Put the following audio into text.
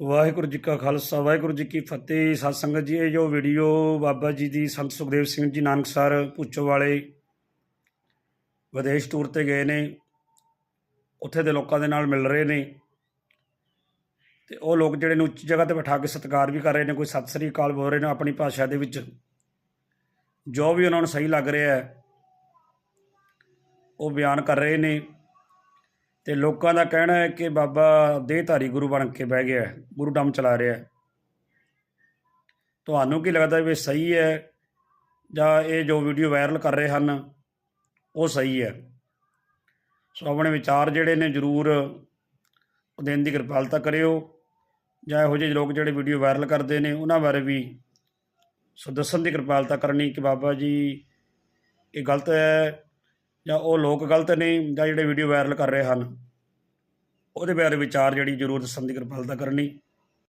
ਵਾਹਿਗੁਰੂ ਜੀ ਕਾ ਖਾਲਸਾ, ਵਾਹਿਗੁਰੂ ਜੀ ਕੀ ਫਤਿਹ। ਸਤ ਸੰਗਤ ਜੀ, ਇਹ ਜੋ ਵੀਡੀਓ ਬਾਬਾ ਜੀ ਦੀ ਸੰਤ ਸੁਖਦੇਵ ਸਿੰਘ ਜੀ ਨਾਨਕਸਰ ਪੁੱਛੋ ਵਾਲੇ ਵਿਦੇਸ਼ ਟੂਰ ਤੇ ਗਏ ਨੇ, ਉੱਥੇ ਦੇ ਲੋਕਾਂ ਦੇ ਨਾਲ ਮਿਲ ਰਹੇ ਨੇ। ਤੇ ਉਹ ਲੋਕ ਜਿਹੜੇ ਨੇ ਉੱਚੀ ਜਗ੍ਹਾ ਤੇ ਬਿਠਾ ਕੇ ਸਤਿਕਾਰ ਵੀ ਕਰ ਰਹੇ ਨੇ, ਕੋਈ ਸਤਿ ਸ੍ਰੀ ਅਕਾਲ ਬੋਲ ਰਹੇ ਨੇ ਆਪਣੀ ਭਾਸ਼ਾ ਦੇ ਵਿੱਚ। ਜੋ ਵੀ ਉਹਨਾਂ ਨੂੰ ਸਹੀ ਲੱਗ ਰਿਹਾ ਹੈ, ਉਹ ਬਿਆਨ ਕਰ ਰਹੇ ਨੇ। ਤੇ ਲੋਕਾਂ ਦਾ ਕਹਿਣਾ ਹੈ ਕਿ ਬਾਬਾ ਦੇਹਧਾਰੀ ਗੁਰੂ ਬਣ ਕੇ ਬਹਿ ਗਿਆ ਹੈ, ਗੁਰੂ ਡੰਮ ਚਲਾ ਰਿਹਾ ਤੁਹਾਨੂੰ ਕੀ ਲੱਗਦਾ ਵੀ ਸਹੀ ਹੈ ਜਾਂ ਇਹ ਜੋ ਵੀਡੀਓ ਵਾਇਰਲ ਕਰ ਰਹੇ ਹਨ ਉਹ ਸਹੀ ਹੈ? ਸੋ ਆਪਣੇ ਵਿਚਾਰ ਜਿਹੜੇ ਨੇ ਜ਼ਰੂਰ ਦੇਣ ਦੀ ਕਿਰਪਾਲਤਾ ਕਰਿਓ ਜਾਂ ਇਹੋ ਜਿਹੇ ਲੋਕ ਜਿਹੜੇ ਵੀਡੀਓ ਵਾਇਰਲ ਕਰਦੇ ਨੇ ਉਹਨਾਂ ਬਾਰੇ ਵੀ ਸੋ ਦੱਸਣ ਦੀ ਕਿਰਪਾਲਤਾ ਕਰਨੀ ਕਿ ਬਾਬਾ ਜੀ ਇਹ ਗਲਤ ਹੈ ਜਾਂ ਉਹ ਲੋਕ ਗਲਤ ਨੇ ਜਾਂ ਜਿਹੜੇ ਵੀਡੀਓ ਵਾਇਰਲ ਕਰ ਰਹੇ ਹਨ, ਉਹਦੇ ਬਾਰੇ ਵਿਚਾਰ ਜਿਹੜੀ ਜ਼ਰੂਰ ਦੱਸਣ ਦੀ ਕਿਰਪਾਲਤਾ ਕਰਨੀ